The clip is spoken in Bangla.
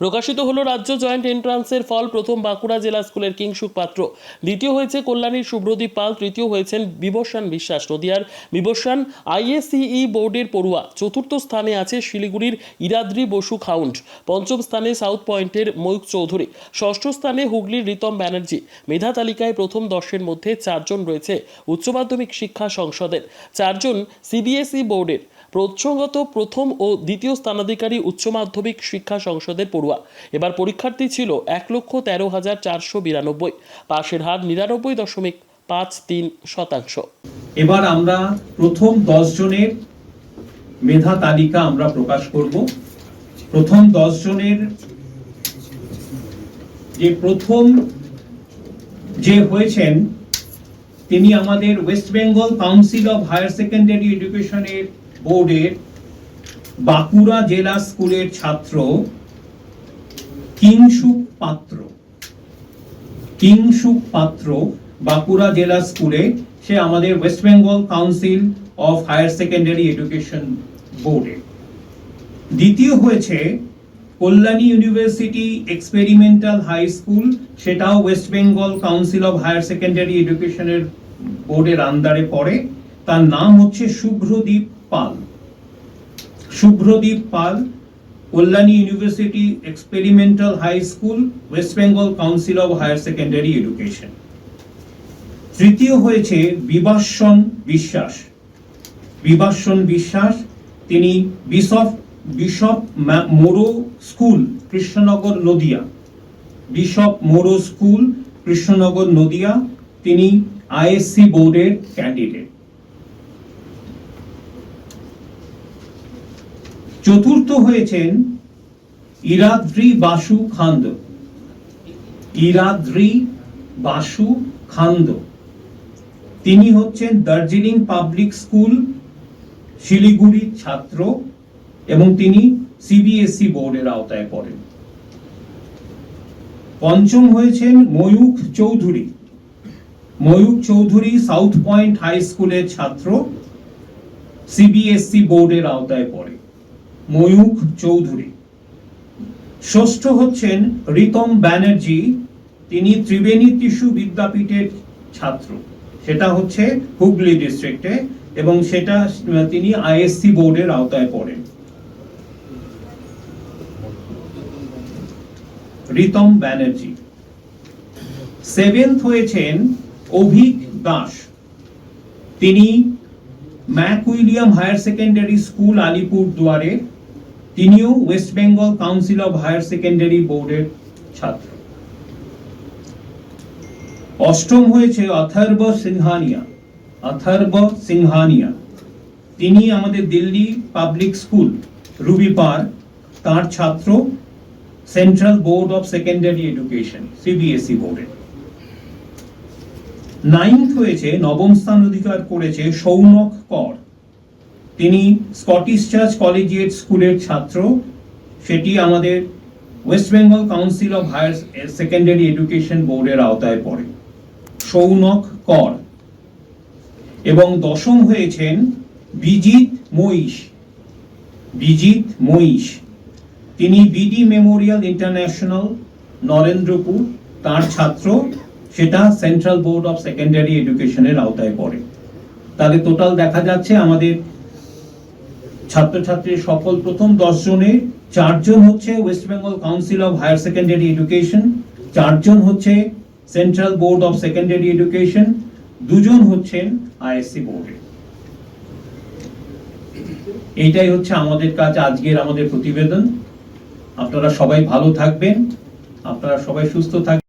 প্রকাশিত হলো রাজ্য জয়েন্ট এন্ট্রান্সের ফল প্রথম বাঁকুড়া জেলা স্কুলের কিংসুক পাত্র। দ্বিতীয় হয়েছে কল্যাণীর সুব্রদীপ পাল, তৃতীয় হয়েছেন বিবস্বান বিশ্বাস নদিয়ার। বিবস্বান আইএসসিই বোর্ডের পড়ুয়া, চতুর্থ স্থানে আছে শিলিগুড়ির ইরাদ্রি বসু খাউন্ট পঞ্চম স্থানে সাউথ পয়েন্টের ময়ূক চৌধুরী। ষষ্ঠ স্থানে হুগলির রিতম ব্যানার্জি। মেধা তালিকায় প্রথম দশের মধ্যে চারজন রয়েছে উচ্চ মাধ্যমিক শিক্ষা সংসদের। চারজন সিবিএসই বোর্ডের। প্রসঙ্গত প্রথম ও দ্বিতীয় স্থানাধিকারী উচ্চ মাধ্যমিক শিক্ষা সংসদের পড়ুয়া। এবার পরীক্ষার্থী ছিল এক লক্ষ তেরো হাজার চারশো বিরানব্বই। পাশের হার নিরানব্বই দশমিক পাঁচ তিন শতাংশ। এবার আমরা প্রথম দশ জনের মেধা তালিকা আমরা প্রকাশ করব। প্রথম দশ জনের যে প্রথম যে হয়েছেন, তিনি আমাদের West Bengal council of higher secondary এডুকেশনের বোর্ডের বাঁকুড়া জেলা স্কুলের ছাত্র। কিংসুক পাত্র কিংসুক পাত্র বাঁকুড়া জেলা স্কুলে সে আমাদের West Bengal council of higher secondary education বোর্ডে। দ্বিতীয় হয়েছে Kalyani university experimental high school, সেটাও West Bengal council of higher secondary এডুকেশনের বোর্ডের আন্ডারে পড়ে। তার নাম হচ্ছে Subhradeep Pal. Subhradeep Pal Kalyani university experimental high school, West Bengal council of higher secondary education. তৃতীয় হয়েছে বিবাসন বিশ্বাস। বিবাসন বিশ্বাস, তিনি Bishop Bishop Moreau school, Krishnanagar, Nadia. Bishop Moreau school, Krishnanagar, Nadia. তিনি আইএসসি বোর্ডের ক্যান্ডিডেট চতুর্থ হয়েছেন ইরাদ্রি বাসু খান্দ। ইরাদ্রি বাসু খান্দ। তিনি হচ্ছেন দার্জিলিং পাবলিক স্কুল, শিলিগুড়ির ছাত্র এবং তিনি সিবিএসই বোর্ডের আওতায় পড়েন। পঞ্চম হয়েছেন Mayukh Chowdhury. Mayukh Chowdhury South Point high স্কুলের ছাত্র, সিবিএসই বোর্ডের আওতায় পড়ে। ময়ূখ চৌধুরী। ষষ্ঠ হচ্ছেন রিতম ব্যানার্জি, তিনি ত্রিবেণী টিস্যু বিদ্যাপীঠের ছাত্র। সেটা হচ্ছে হুগলি ডিস্ট্রিক্টে এবং সেটা তিনি আইএসসি বোর্ডের আওতায় পড়েন। রিতম ব্যানার্জি। সেভেন্থ হয়েছেন অভিক দাস। তিনি Mac William higher secondary school Alipur দুয়ারে তিনিও West Bengal council of higher secondary বোর্ডের ছাত্র। অষ্টম হয়েছে অথর্ব সিংহানিয়া। অথর্ব সিংহানিয়া। তিনি আমাদের Delhi public school, Ruby park, তার ছাত্র, central board of secondary education CBSE বোর্ডে। নাইন্থ হয়েছে, নবম স্থান অধিকার করেছে সৌনক কর। তিনি স্কটিশ চার্চ কলেজিয়েট স্কুলের ছাত্র। সেটি আমাদের West Bengal council of higher secondary education বোর্ডের আওতায় পড়ে। সৌনক কর। এবং দশম হয়েছেন বিজিত মহিষ। বিজিত মহিষ। তিনি বিডি মেমোরিয়াল ইন্টারন্যাশনাল নরেন্দ্রপুর, তার ছাত্র। সেটা সেন্ট্রাল বোর্ড অফ সেকেন্ডারি এডুকেশনের আওতায় পড়ে। তাহলে টোটাল দেখা যাচ্ছে আমাদের ছাত্রছাত্রীর সকল প্রথম দশ জনে, চারজন হচ্ছে West Bengal council of higher secondary education চারজন হচ্ছে central board of secondary education দুজন হচ্ছেন আইএসসি বোর্ডে এইটাই হচ্ছে আমাদের কাজ, আজকের আমাদের প্রতিবেদন। আপনারা সবাই ভালো থাকবেন। আপনারা সবাই সুস্থ থাকবেন।